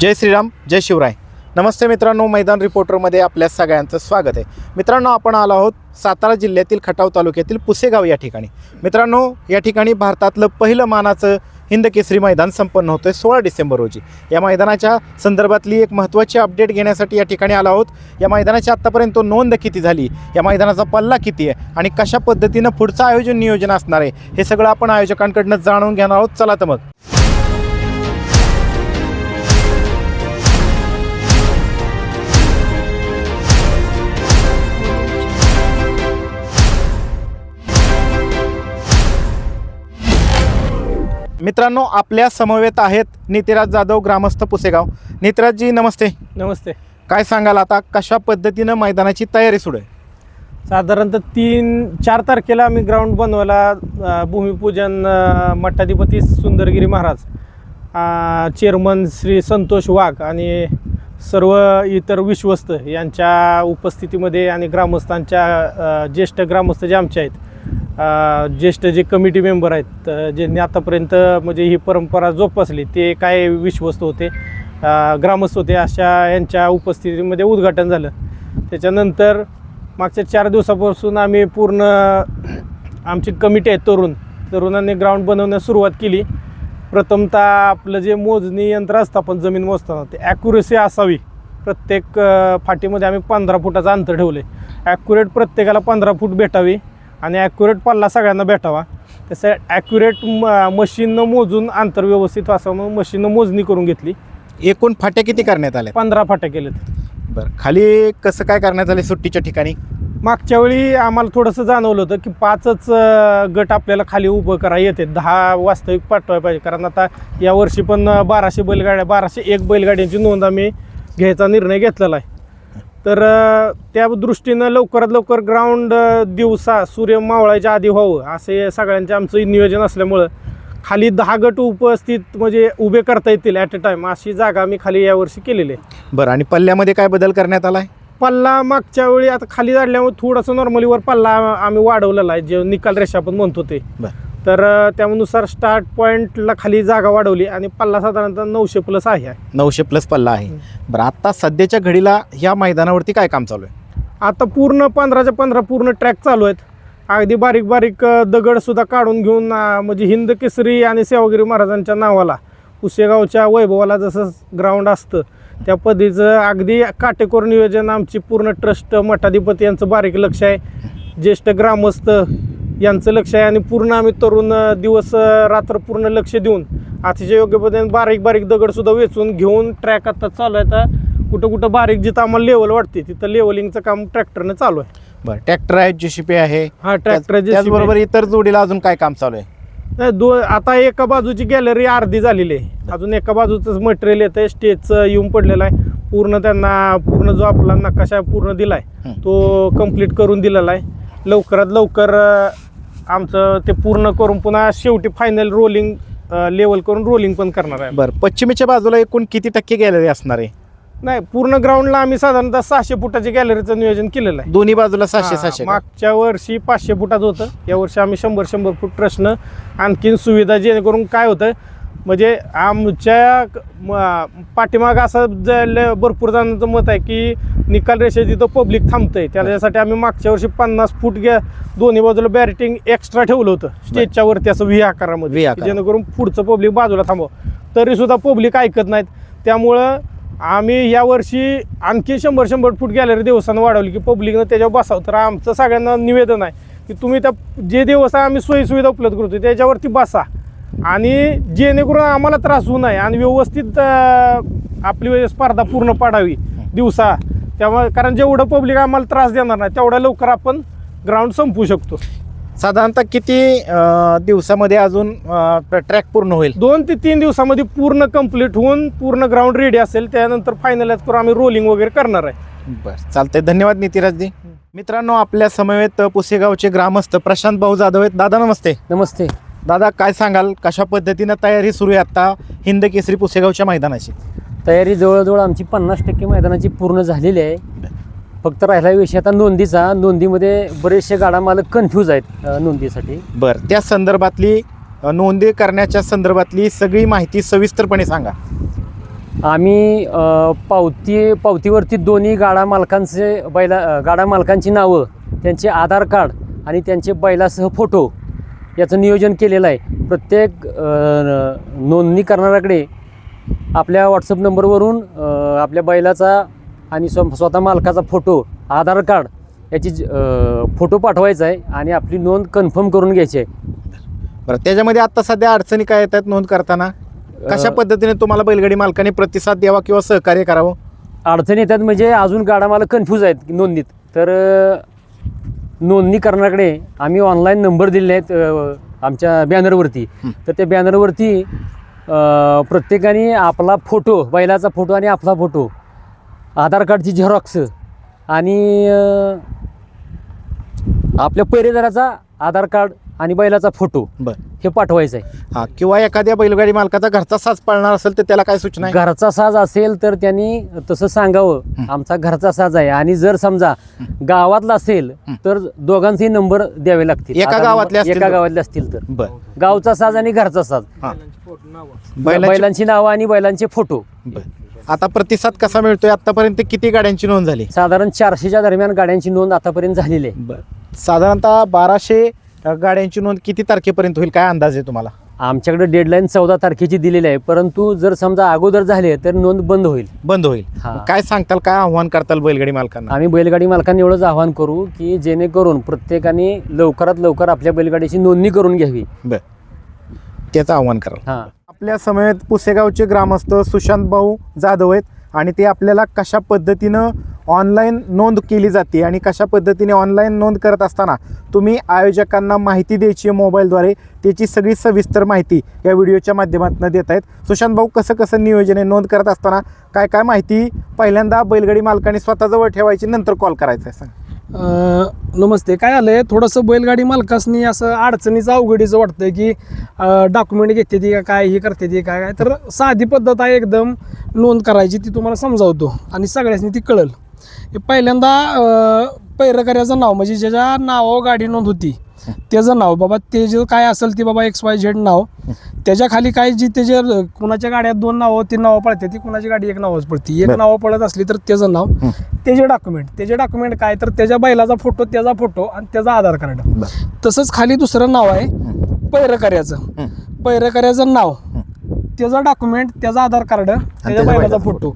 जय श्रीराम जय शिवराय. नमस्ते मित्रांनो मैदान रिपोर्टरमध्ये आपल्या सगळ्यांचं स्वागत आहे. मित्रांनो आपण आलो आहोत सातारा जिल्ह्यातील खटाव तालुक्यातील पुसेगाव या ठिकाणी. मित्रांनो या ठिकाणी भारतातलं पहिलं मानाचं हिंद केसरी मैदान संपन्न होतं आहे सोळा डिसेंबर रोजी. या मैदानाच्या संदर्भातली एक महत्त्वाची अपडेट घेण्यासाठी या ठिकाणी आलो आहोत. या मैदानाची आत्तापर्यंत नोंद किती झाली? या मैदानाचा पल्ला किती आहे? आणि कशा पद्धतीनं पुढचं आयोजन नियोजन असणार आहे? हे सगळं आपण आयोजकांकडनं जाणून घेणार आहोत. चला तर मग. मित्रांनो आपल्या समवेत आहेत नितिराज जाधव ग्रामस्थ पुसेगाव. नितिराजजी नमस्ते. नमस्ते. काय सांगाल आता कशा पद्धतीनं मैदानाची तयारी सुरू आहे? साधारणतः तीन चार तारखेला आम्ही ग्राउंड बनवायला भूमिपूजन मठाधिपती सुंदरगिरी महाराज चेअरमन श्री संतोष वाघ आणि सर्व इतर विश्वस्त यांच्या उपस्थितीमध्ये आणि ग्रामस्थांच्या ज्येष्ठ ग्रामस्थ जे आमचे आहेत ज्येष्ठ जे कमिटी मेंबर आहेत ज्यांनी आतापर्यंत म्हणजे ही परंपरा जोपासली ते काय विश्वस्त होते ग्रामस्थ होते अशा यांच्या उपस्थितीमध्ये उद्घाटन झालं. त्याच्यानंतर मागच्या चार दिवसापासून आम्ही पूर्ण आमची कमिटी आहे तरुण तरुणांनी ग्राउंड बनवण्यास सुरुवात केली. प्रथमतः आपलं जे मोजणी यंत्र असतं आपण जमीन मोजताना ते ॲक्युरेसी असावी. प्रत्येक फाटीमध्ये आम्ही पंधरा फुटाचं अंतर ठेवलं आहे ॲक्युरेट प्रत्येकाला पंधरा फूट भेटावी. आणि ॲक्युरेट पल्ला सगळ्यांना भेटावा. तसं ॲक्युरेट म मशीननं मोजून अंतर व्यवस्थित असावं म्हणून मशीननं मोजणी करून घेतली. एकूण फाट्या किती करण्यात आल्या पंधरा फाट्या केलेत बरं खाली कसं काय करण्यात आले सुट्टीच्या ठिकाणी? मागच्या वेळी आम्हाला थोडंसं जाणवलं होतं की पाचच अ, गट आपल्याला खाली उभं करा येते दहा वास्तविक पाठवायला पाहिजे. कारण आता यावर्षी पण अ, बाराशे बैलगाड्या बाराशे एक बैलगाड्यांची नोंद आम्ही घ्यायचा निर्णय घेतलेला आहे. तर त्या दृष्टीनं लवकरात लवकर ग्राउंड दिवसा सूर्य मावळायच्या आधी व्हावं असे सगळ्यांचे आमचं नियोजन असल्यामुळं खाली दहा गट उपस्थित म्हणजे उभे करता येतील ॲट अ टाईम अशी जागा आम्ही खाली यावर्षी केलेली आहे. बरं आणि पल्ल्यामध्ये काय बदल करण्यात आला आहे? पल्ला मागच्या वेळी आता खाली झाल्यामुळे थोडंसं नॉर्मलीवर पल्ला आम्ही वाढवलेला आहे जे निकाल रेषा आपण म्हणतो ते. बरं. तर त्यानुसार स्टार्ट पॉईंटला खाली जागा वाढवली आणि पल्ला साधारणतः नऊशे प्लस आहे. नऊशे प्लस पल्ला आहे. बरं आत्ता सध्याच्या घडीला ह्या मैदानावरती काय काम चालू आहे? आता पूर्ण पंधराच्या पंधरा पूर्ण ट्रॅक चालू आहेत. अगदी बारीक बारीक दगडसुद्धा काढून घेऊन म्हणजे हिंद केसरी आणि सेवागिरी महाराजांच्या नावाला पुसेगावच्या वैभवाला जसं ग्राउंड असतं त्या पद्धतीचं अगदी काटेकोर नियोजन आमची पूर्ण ट्रस्ट मठाधिपती यांचं बारीक लक्ष आहे. ज्येष्ठ ग्रामस्थ यांचं लक्ष आहे आणि पूर्ण आम्ही तरुण दिवस रात्र पूर्ण लक्ष देऊन अतिशय योग्य पद्धतीने बारीक बारीक दगडसुद्धा वेचून घेऊन ट्रॅक आता चालू आहे. आता कुठं कुठं बारीक जिथं आम्हाला लेवल वाटते तिथं लेवलिंगचं काम ट्रॅक्टरनं चालू आहे. बरं ट्रॅक्टर आहे जेसीपी आहे. हा ट्रॅक्टर त्याच- त्याचबरोबर इतर जोडीला अजून काय काम चालू आहे? नाही दो आता एका बाजूची गॅलरी अर्धी झालेली आहे. अजून एका बाजूचं मटेरियल येतं आहे स्टेजचं येऊन पडलेलं आहे. पूर्ण त्यांना पूर्ण जो आपला नकाशा पूर्ण दिला आहे. तो कंप्लीट करून दिलेला आहे. लवकरात लवकर आमचं ते पूर्ण करून पुन्हा शेवटी फायनल रोलिंग लेवल करून रोलिंग पण करणार आहे. बरं पश्चिमेच्या बाजूला एकूण किती टक्के गॅलरी असणार आहे? नाही पूर्ण ग्राउंडला आम्ही साधारणतः सहाशे फुटाची गॅलरीचं नियोजन केलेलं आहे. दोन्ही बाजूला सहाशे सहाशे का? मागच्या वर्षी पाचशे फुटाचं होतं. या वर्षी आम्ही शंभर शंभर फूट ट्रस्टनं आणखीन सुविधा जेणेकरून काय होतं म्हणजे आमच्या पाठीमागं असं जे भरपूर जणांचं मत आहे की निकाल रेषे तिथं पब्लिक थांबतंय. त्याच्यासाठी आम्ही मागच्या वर्षी पन्नास फूट घ्या दोन्ही बाजूला बॅरिटिंग एक्स्ट्रा ठेवलं होतं. स्टेजच्या वरती असं व्ही आकारामध्ये. जेणेकरून पुढचं पब्लिक बाजूला थांबव. तरी सुद्धा पब्लिक ऐकत नाहीत. त्यामुळं आम्ही यावर्षी आणखी शंभर शंभर फूट गॅलरी दिवसानं वाढवली की पब्लिकनं त्याच्यावर बसावं. तर आमचं सगळ्यांना निवेदन आहे की तुम्ही त्या जे दिवस आम्ही सोयीसुविधा उपलब्ध करतो त्याच्यावरती बसा. आणि जेणेकरून आम्हाला त्रास होऊ नये आणि व्यवस्थित आपली स्पर्धा पूर्ण पाडावी दिवसा. त्यामुळे कारण जेवढं पब्लिक आम्हाला त्रास देणार नाही तेवढ्या लवकर आपण ग्राउंड संपवू शकतो. साधारणतः किती दिवसामध्ये अजून ट्रॅक पूर्ण होईल? दोन ते तीन दिवसामध्ये पूर्ण कंप्लीट होऊन पूर्ण ग्राउंड रेडी असेल त्यानंतर फायनल करून आम्ही रोलिंग वगैरे करणार आहे. बरं चालतंय. धन्यवाद नितिराजजी. मित्रांनो आपल्या समवेत पुसेगावचे ग्रामस्थ प्रशांत भाऊ जाधव आहेत. दादा नमस्ते. नमस्ते. दादा काय सांगाल? कशा पद्धतीनं तयारी सुरू आहे आता हिंद केसरी पुसेगावच्या मैदानाची? तयारी जवळजवळ आमची पन्नास टक्के मैदानाची पूर्ण झालेली आहे. फक्त राहिला विषय आता नोंदीचा. नोंदीमध्ये बरेचसे गाडा मालक कन्फ्यूज आहेत अ, नोंदीसाठी. बरं त्या संदर्भातली अ, नोंदी करण्याच्या संदर्भातली सगळी माहिती सविस्तरपणे सांगा. आम्ही अ, पावती पावतीवरती दोन्ही गाडा मालकांचे बैला अ, गाडा मालकांची नावं त्यांचे आधार कार्ड आणि त्यांचे बैलासह फोटो याचं नियोजन केलेलं आहे. प्रत्येक नोंदणी करणाऱ्याकडे आपल्या व्हॉट्सअप नंबरवरून आपल्या बैलाचा आणि स्व स्वतः मालकाचा फोटो आधार कार्ड याची फोटो पाठवायचा आहे आणि आपली नोंद कन्फर्म करून घ्यायची आहे. बरं त्याच्यामध्ये आता सध्या अडचणी काय येतात नोंद करताना? कशा पद्धतीने तुम्हाला बैलगाडी मालकाने प्रतिसाद द्यावा किंवा सहकार्य करावं? अडचणी येतात म्हणजे अजून गाडा मला कन्फ्यूज आहेत नोंदणीत. तर नोंदणी करण्याकडे आम्ही ऑनलाईन नंबर दिलेले आहेत आमच्या बॅनरवरती. तर त्या बॅनरवरती प्रत्येकाने आपला फोटो बैलाचा फोटो आणि आपला फोटो आधार कार्डची झेरॉक्स आणि आपल्या पैरेदाराचा आधार कार्ड आणि बैलाचा फोटो बरं. हे पाठवायचं आहे हा किंवा एखाद्या बैलगाडी मालकाचा घरचा साज पाळणार असेल तर त्याला काय सूचना आहे? घरचा साज असेल तर त्यांनी तसं सांगावं. हं. आमचा घरचा साज आहे. आणि जर समजा गावातला असेल हं. तर दोघांचे नंबर द्यावे लागतील. एका आता गावातले असतील एका तर? गावातले असतील तर. बरं. गावचा साज आणि घरचा साज. हा. बैलाची बैलांची नावं आणि बैलांचे फोटो. बरं. आता प्रतिसाद कसा मिळतोय? आतापर्यंत किती गाड्यांची नोंद झाली? साधारण चारशेच्या दरम्यान गाड्यांची नोंद आतापर्यंत झालेली आहे. बरं. साधारणतः बाराशे गाड्यांची नोंद किती तारखेपर्यंत होईल? काय अंदाज आहे तुम्हाला? आमच्याकडे डेडलाईन चौदा तारखेची दिलेली आहे. परंतु जर समजा अगोदर झाले तर नोंद बंद होईल. बंद होईल. हा. काय सांगताल? काय आव्हान करताल बैलगाडी मालकांना? आम्ही बैलगाडी मालकांनी एवढंच आवाहन करू की जेणेकरून प्रत्येकाने लवकरात लवकर आपल्या बैलगाडीची नोंदणी करून घ्यावी. बरं. त्याचं आव्हान कराल. हां. आपल्या समेत पुसेगावचे ग्रामस्थ सुशांत भाऊ जाधव आहेत आणि ते आपल्याला कशा पद्धतीनं ऑनलाईन नोंद केली जाते आणि कशा पद्धतीने ऑनलाईन नोंद करत असताना तुम्ही आयोजकांना माहिती द्यायची आहे मोबाईलद्वारे त्याची सगळी सविस्तर माहिती या व्हिडिओच्या माध्यमातून देत आहेत. सुशांत भाऊ कसं कसं नियोजन आहे नोंद करत असताना काय काय माहिती पहिल्यांदा बैलगाडी मालकाने स्वतःजवळ ठेवायची नंतर कॉल करायचा आहे सांग. नमस्ते काय आलं आहे थोडंसं बैलगाडी मालकासनी असं अडचणीचं अवघडीचं वाटतं की डॉक्युमेंट घेते ती काय हे करते ती काय काय तर साधी पद्धत आहे एकदम नोंद करायची ती तुम्हाला समजावतो आणि सगळ्यांनी ती कळल. हे पहिल्यांदा पैरकऱ्याचं नाव म्हणजे ज्याच्या नावावर गाडी नोंद होती त्याचं नाव बाबा ते जे काय असेल ते बाबा एक्स वाय झेड नाव त्याच्याखाली काय जी त्याच्या कुणाच्या गाड्यात दोन नावं तीन नावं पळते ती कुणाची गाडी एक नावच पडते एक. नावं पळत असली तर त्याचं नाव त्याचे डॉक्युमेंट त्याचे डॉक्युमेंट काय तर त्याच्या बैलाचा फोटो त्याचा फोटो आणि त्याचा आधार कार्ड तसंच खाली दुसरं नाव आहे पैरकऱ्याचं. पैरकऱ्याचं नाव त्याचा डॉक्युमेंट त्याचा आधार कार्ड त्याच्या बैलाचा फोटो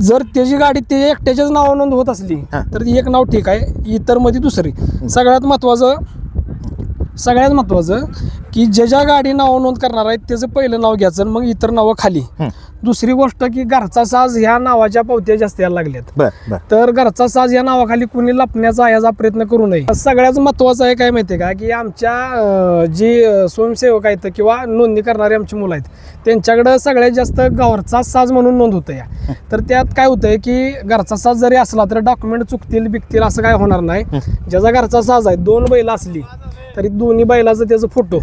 जर त्याची गाडी ते एकट्याच्याच नावावर नोंद होत असली हां. तर ती एक नाव ठीक आहे इतरमध्ये दुसरी सगळ्यात महत्त्वाचं सगळ्यात महत्त्वाचं की ज्या ज्या गाडी नाव नोंद करणार आहेत त्याचं पहिलं नाव घ्यायचं आणि मग इतर नावं खाली. दुसरी गोष्ट की घरचा साज ह्या नावाच्या पावत्या जास्त यायला लागल्यात. बरं बरं. तर घरचा साज या नावाखाली कुणी लपण्याचा याचा प्रयत्न करू नये. सगळ्यात महत्त्वाचं आहे काय माहिती आहे का? की आमच्या अं, जी अं, स्वयंसेवक आहेत किंवा नोंदणी करणारी आमची मुलं आहेत त्यांच्याकडं सगळ्यात जास्त घरचा साज म्हणून नोंद होतं या. तर त्यात काय होतंय की घरचा साज जरी असला तर डॉक्युमेंट चुकतील बिकतील असं काय होणार नाही. ज्याचा घरचा साज आहे दोन बैल असली तरी दोन्ही बैलाचं त्याचं फोटो.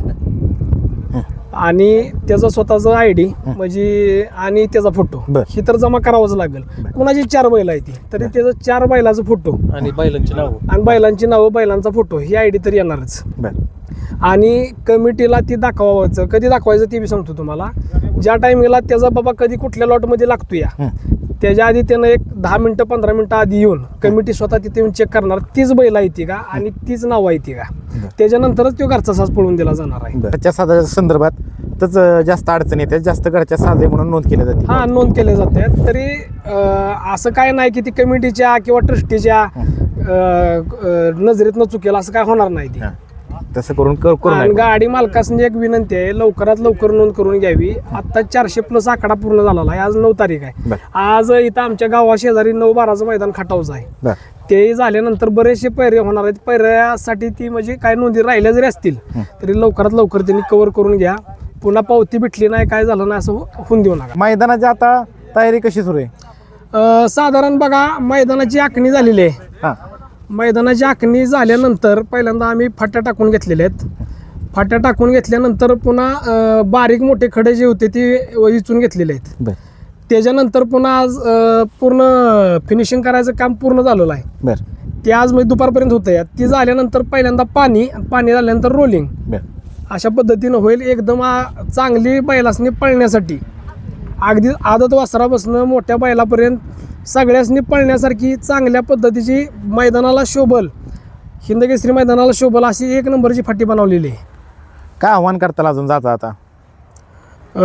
आणि त्याचा स्वतःचा आय डी म्हणजे आणि त्याचा फोटो. बर. ही तर जमा करावंच लागेल. कुणाची चार बैल आहे ती? तरी त्याचं चार बैलाचा फोटो. आणि बैलांची नावं. आणि बैलांची नावं बैलांचा फोटो. ही आय डी तर येणारच. बरं. आणि कमिटीला ती दाखवायचं कधी दाखवायचं ते बी सांगतो तुम्हाला. ज्या टायमिंगला त्याचा बाबा कधी कुठल्या लॉटमध्ये लागतो या हं. त्याच्या आधी त्यानं एक दहा मिनटं पंधरा मिनटं आधी येऊन कमिटी स्वतः तिथे येऊन चेक करणार. तीच बैल आहे ती का? आणि तीच नाव आहे ती का? त्याच्यानंतरच तो घरचा साज पळून दिला जाणार आहे. घरच्या साधाच्या संदर्भात तच जास्त अडचणी येतात. जास्त घरच्या साधे म्हणून नोंद केली जाते हा नोंद केले जाते तरी असं काय नाही की ती कमिटीच्या किंवा ट्रस्टीच्या नजरेतनं चुकेल असं काय होणार नाही ती. तसं करून कर- करू आणि नये गाडी मालकासनी एक विनंती आहे लवकरात लवकर नोंद करून घ्यावी. आता चारशे प्लस आकडा पूर्ण झालेला आहे. आज नऊ तारीख आहे. बरं. आज इथं आमच्या गावा शेजारी नऊ बाराचं मैदान खटावचं आहे. बरं. ते झाल्यानंतर बरेचसे पैरे होणार आहेत. पैऱ्यासाठी ती म्हणजे काय नोंदी राहिल्या जरी असतील तरी लवकरात लवकर त्यांनी कव्हर करून घ्या. पुन्हा पावती भेटली नाही काय झालं नाही असं हो- होऊन देऊ नका. मैदानाची आता तयारी कशी सुरू आहे? अं, साधारण बघा मैदानाची आखणी झालेली आहे. हा. मैदानाची आखणी झाल्यानंतर पहिल्यांदा आम्ही फाट्या टाकून घेतलेल्या आहेत. फाट्या टाकून घेतल्यानंतर पुन्हा अं, बारीक मोठे खडे जे होते ते इचून घेतलेले आहेत. बर. त्याच्यानंतर पुन्हा आज अं, पूर्ण फिनिशिंग करायचं काम पूर्ण झालेलं आहे. बर. ते आज म्हणजे दुपारपर्यंत होतं या ती झाल्यानंतर पहिल्यांदा पाणी पाणी झाल्यानंतर रोलिंग बर. अशा पद्धतीनं होईल एकदम आ- चांगली बैलासनी पळण्यासाठी. अगदी आदत वासरापासून मोठ्या बैलापर्यंत सगळ्यासनी पळण्यासारखी चांगल्या पद्धतीची मैदानाला शोभल. हिंदकेसरी मैदानाला शोभल अशी एक नंबरची फाटी बनवलेली आहे. काय आव्हान करताल अजून जाता आता? अ,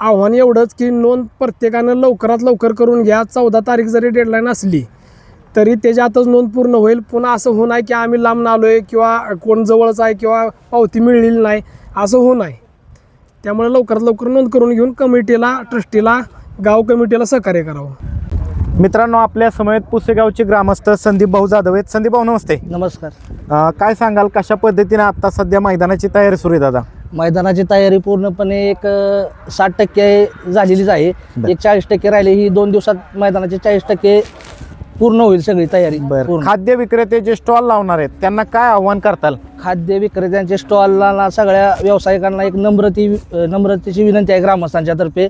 आव्हान एवढंच की नोंद प्रत्येकानं लवकरात लवकर करून घ्या. चौदा तारीख जरी डेडलाईन असली तरी त्याच्या आतच नोंद पूर्ण होईल. पुन्हा असं होऊ नये की आम्ही लांब आलो आहे किंवा कोण जवळच आहे किंवा पावती मिळलेली नाही. असं होऊ नये. त्यामुळे लवकरात लवकर नोंद करून घेऊन कमिटीला ट्रस्टीला गाव कमिटीला सहकार्य करावं. मित्रांनो आपल्या समवेत पुसेगावचे ग्रामस्थ संदीप भाऊ जाधव आहेत. संदीप भाऊ नमस्ते. नमस्कार. अं, काय सांगाल कशा पद्धतीने आता सध्या मैदानाची तयारी सुरू आहे दादा? मैदानाची तयारी पूर्णपणे एक साठ टक्के झालेलीच आहे. बर. एक चाळीस टक्के राहिले ही दोन दिवसात मैदानाची चाळीस टक्के पूर्ण होईल सगळी तयारी बरं. पूर्ण. खाद्य विक्रेते जे स्टॉल लावणार आहेत त्यांना काय आव्हान करताल? खाद्य विक्रेत्यांच्या स्टॉलला सगळ्या व्यावसायिकांना एक नम्रती नम्रतेची विनंती आहे ग्रामस्थांच्या तर्फे.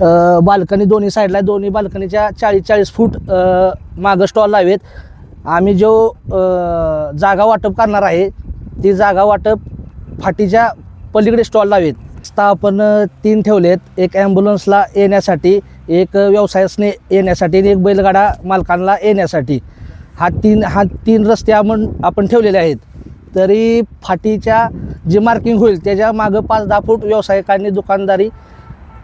अ, बाल्कनी दोन्ही साईडला. दोन्ही बाल्कनीच्या चाळीस चाळीस फूट अ, मागं स्टॉल लावेत. आम्ही जो अ, जागा वाटप करणार आहे ती जागा वाटप फाटीच्या पलीकडे स्टॉल लावेत. स्था आपण अ, तीन ठेवलेत. एक ॲम्ब्युलन्सला येण्यासाठी एक व्यवसायासने येण्यासाठी आणि एक बैलगाडा मालकांना येण्यासाठी. हा तीन हा तीन रस्ते आपण आपण ठेवलेले आहेत. तरी फाटीच्या जे मार्किंग होईल त्याच्या मागं पाच दहा फूट व्यावसायिकांनी दुकानदारी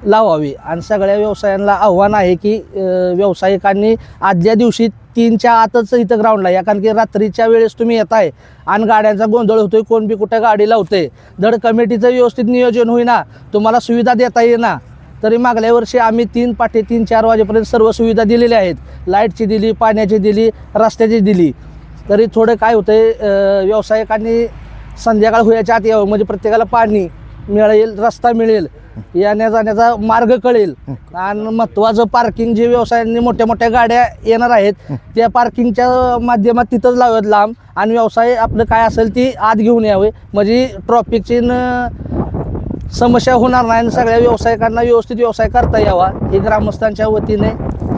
लावावी. आणि सगळ्या व्यवसायांना आव्हान आहे की व्यावसायिकांनी आदल्या दिवशी तीनच्या आतच इथं ग्राउंडला या. कारण की रात्रीच्या वेळेस तुम्ही येत आहे आणि गाड्यांचा गोंधळ होतोय कोण बी कुठं गाडी लावते धड कमिटीचं व्यवस्थित नियोजन होईना. तुम्हाला सुविधा देता येईना. तरी मागल्या वर्षी आम्ही तीन पाठी तीन चार वाजेपर्यंत सर्व सुविधा दिलेल्या आहेत. लाईटची दिली पाण्याची दिली रस्त्याची दिली. तरी थोडं काय होतंय आहे व्यावसायिकांनी संध्याकाळ होयाच्या आत यावं म्हणजे प्रत्येकाला पाणी मिळेल रस्ता मिळेल येण्या जाण्याचा मार्ग कळेल. आणि महत्त्वाचं पार्किंग जे व्यवसायांनी मोठ्या मोठ्या गाड्या येणार आहेत त्या पार्किंगच्या माध्यमात तिथंच लावत लांब. आणि व्यवसाय आपलं काय असेल ती आत घेऊन यावे. म्हणजे ट्रॉफिकची न समस्या होणार नाही आणि सगळ्या व्यावसायिकांना व्यवस्थित व्यवसाय करता यावा. ही ग्रामस्थांच्या वतीने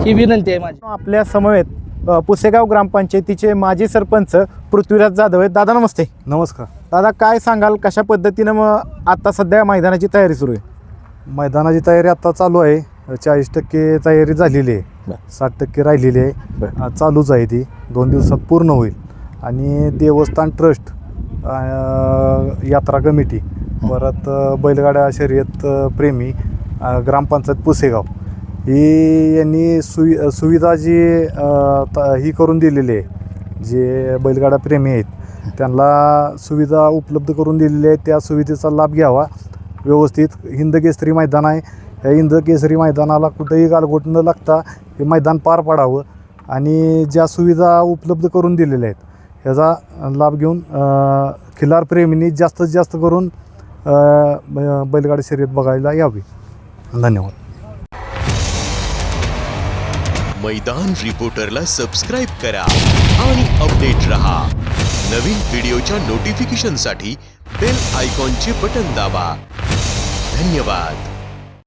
ही विनंती आहे माझी. आपल्या समवेत अ, पुसेगाव ग्रामपंचायतीचे माजी सरपंच पृथ्वीराज जाधव आहेत. दादा नमस्ते. नमस्कार. दादा काय सांगाल? कशा पद्धतीनं मग आता सध्या मैदानाची तयारी सुरू आहे? मैदानाची तयारी आता चालू आहे. चाळीस टक्के तयारी झालेली आहे. बर. साठ टक्के राहिलेली आहे. बर. चालूच आहे ती. दोन दिवसात पूर्ण होईल. आणि देवस्थान ट्रस्ट अ, यात्रा कमिटी परत अ, बैलगाड्या शर्यत अ, प्रेमी अ, ग्रामपंचायत पुसेगाव. ही यांनी सुवि सुविधा जी अ, त- ही करून दिलेली आहे जे बैलगाडा प्रेमी आहेत त्यांना सुविधा उपलब्ध करून दिलेली आहे. त्या सुविधेचा लाभ घ्यावा. व्यवस्थित हिंद केसरी मैदान आहे. या हिंद केसरी मैदानाला कुठेही गालगोट न लागता हे मैदान पार पाडावं आणि ज्या सुविधा उपलब्ध करून दिलेल्या आहेत ह्याचा लाभ घेऊन अ, खिलार प्रेमींनी जास्तीत जास्त करून बैलगाडी शर्यत बघायला यावी. धन्यवाद. मैदान रिपोर्टरला सबस्क्राईब करा आणि अपडेट रहा. नवीन व्हिडिओच्या नोटिफिकेशनसाठी बेल आयकॉनचे बटन दाबा. धन्यवाद.